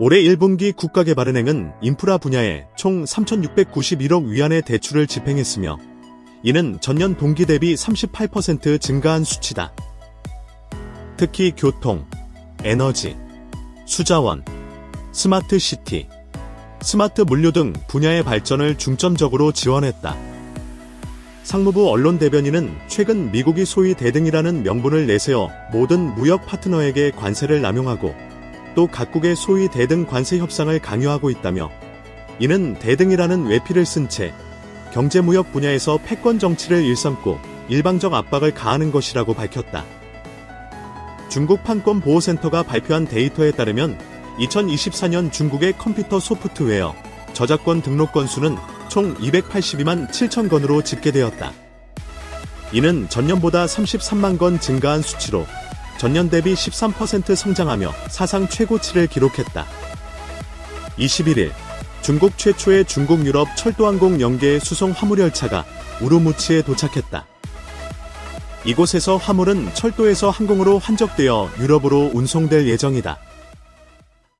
올해 1분기 국가개발은행은 인프라 분야에 총 3,691억 위안의 대출을 집행했으며 이는 전년 동기 대비 38% 증가한 수치다. 특히 교통, 에너지, 수자원, 스마트 시티, 스마트 물류 등 분야의 발전을 중점적으로 지원했다. 상무부 언론 대변인은 최근 미국이 소위 대등이라는 명분을 내세워 모든 무역 파트너에게 관세를 남용하고 또 각국의 소위 대등 관세 협상을 강요하고 있다며 이는 대등이라는 외피를 쓴 채 경제무역 분야에서 패권 정치를 일삼고 일방적 압박을 가하는 것이라고 밝혔다. 중국 판권 보호센터가 발표한 데이터에 따르면 2024년 중국의 컴퓨터 소프트웨어 저작권 등록 건수는 총 282만 7천 건으로 집계되었다. 이는 전년보다 33만 건 증가한 수치로 전년 대비 13% 성장하며 사상 최고치를 기록했다. 21일 중국 최초의 중국 유럽 철도항공 연계 수송 화물열차가 우루무치에 도착했다. 이곳에서 화물은 철도에서 항공으로 환적되어 유럽으로 운송될 예정이다.